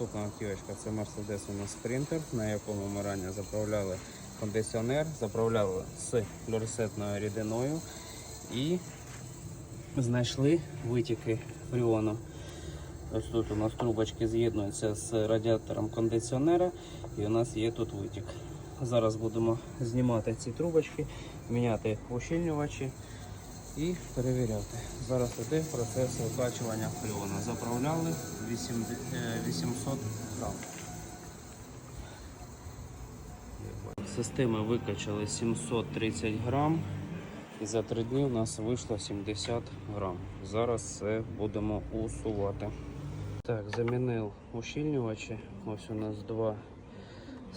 Наступна автівочка це Mercedes у нас Sprinter, на якому ми раніше заправляли кондиціонер, заправляли з флюоресцентною рідиною і знайшли витіки фріону. Ось тут у нас трубочки з'єднуються з радіатором кондиціонера і у нас є тут витік. Зараз будемо знімати ці трубочки, міняти ущільнювачі і перевіряти. Зараз іде процес викачування фріону. Заправляли 8, е, 800 грам. Системи викачали 730 грам. І за три дні у нас вийшло 70 грам. Зараз це будемо усувати. Так, замінив ущільнювачі. Ось у нас два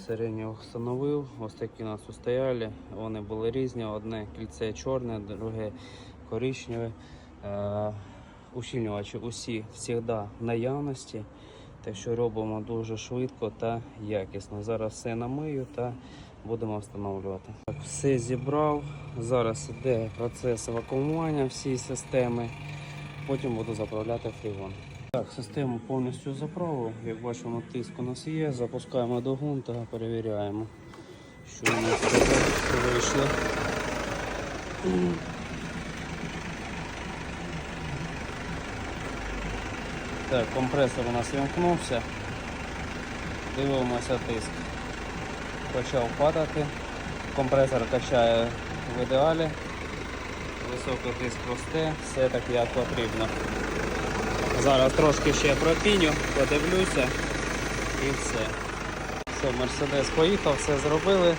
середнього встановив. Ось такі у нас устояли. Вони були різні. Одне кільце чорне, друге коричневе. Е, ущільнювачі усі завжди в наявності. Так що робимо дуже швидко та якісно. Зараз все намию та будемо встановлювати. Все зібрав. Зараз йде процес вакуумування всієї системи. Потім буду заправляти фрігон. Так, систему повністю заправив. Як бачимо, тиск у нас є. Запускаємо двигун та перевіряємо, що у нас вийшло. Так, компресор у нас вимкнувся. Дивимося тиск. Почав падати. Компресор качає в ідеалі. Високий тиск росте, все так як потрібно. Зараз трошки ще пропіню, подивлюся і все. Все, Мерседес поїхав, все зробили.